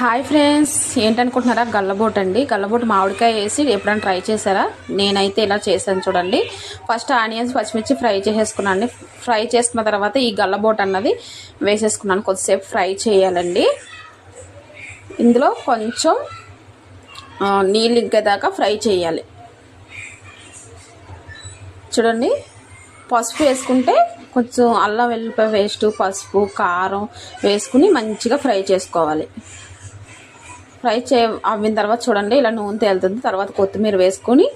Hi friends ఏంటనుకుంటున్నారా? గల్లబోట్ అండి గల్లబోట్ మామిడికాయ వేసి ఎప్పుడైనా ట్రై చేశారా? నేనైతే ఇలా చేశాను చూడండి. ఫస్ట్ ఆనియన్స్ పచ్చిమిర్చి ఫ్రై చేసేసుకున్నాను. ఫ్రై చేసుకున్న తర్వాత ఈ గల్లబోట్ అన్నది వేసేసుకున్నాను. కొద్దిసేపు ఫ్రై చేయాలండి. ఇందులో కొంచెం నీళ్ళు ఇంకేదాకా ఫ్రై చేయాలి. చూడండి. పసుపు వేసుకుంటే కొంచెం అల్లం వెల్లిపాయ వేస్ట్ పసుపు కారం వేసుకుని మంచిగా ఫ్రై చేసుకోవాలి. ఫ్రై చే అవిన తర్వాత చూడండి ఇలా నూనె తేలుతుంది. తర్వాత కొత్తిమీర వేసుకొని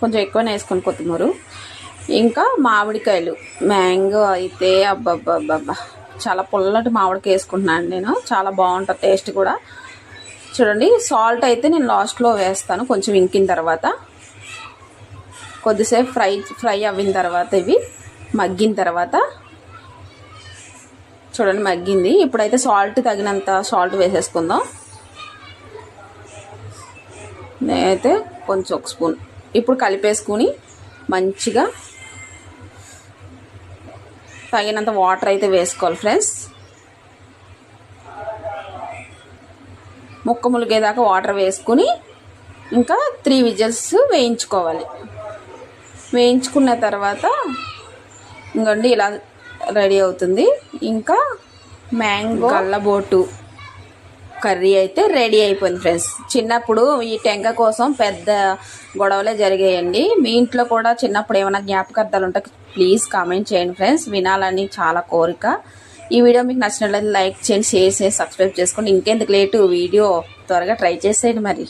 కొంచెం ఎక్కువనే వేసుకొని కొత్తిమీర. ఇంకా మామిడికాయలు. మ్యాంగో అయితే అబ్బబ్బబ్బబ్బా. చాలా పుల్లటి మామిడికాయ వేసుకుంటున్నాను నేను. చాలా బాగుంటుంది టేస్ట్ కూడా. చూడండి సాల్ట్ అయితే నేను లాస్ట్లో వేస్తాను కొంచెం ఇంకిన తర్వాత. కొద్దిసేపు ఫ్రై ఫ్రై అవ్విన తర్వాత ఇవి. మగ్గిన తర్వాత చూడండి మగ్గింది. ఇప్పుడైతే సాల్ట్ తగినంత సాల్ట్ వేసేసుకుందాం. నేనైతే కొంచెం ఒక స్పూన్. ఇప్పుడు కలిపేసుకుని మంచిగా తగినంత వాటర్ అయితే వేసుకోవాలి ఫ్రెండ్స్ ముక్క ములిగేదాకా వాటర్ వేసుకుని ఇంకా త్రీ విజిల్స్ వేయించుకోవాలి. వేయించుకున్న తర్వాత ఇంకోండి ఇలా రెడీ అవుతుంది. ఇంకా మ్యాంగో గల్లబోటు కర్రీ అయితే రెడీ అయిపోయింది ఫ్రెండ్స్. చిన్నప్పుడు ఈ టెంక కోసం పెద్ద గొడవలే జరిగాయండి. మీ ఇంట్లో కూడా చిన్నప్పుడు ఏమైనా జ్ఞాపకార్థాలు ఉంటే ప్లీజ్ కామెంట్ చేయండి ఫ్రెండ్స్. వినాలని చాలా కోరిక. ఈ వీడియో మీకు నచ్చినట్లయితే లైక్ చేయండి షేర్ చేసి సబ్స్క్రైబ్ చేసుకోండి. ఇంకెందుకు లేటు వీడియో త్వరగా ట్రై చేసేయండి మరి.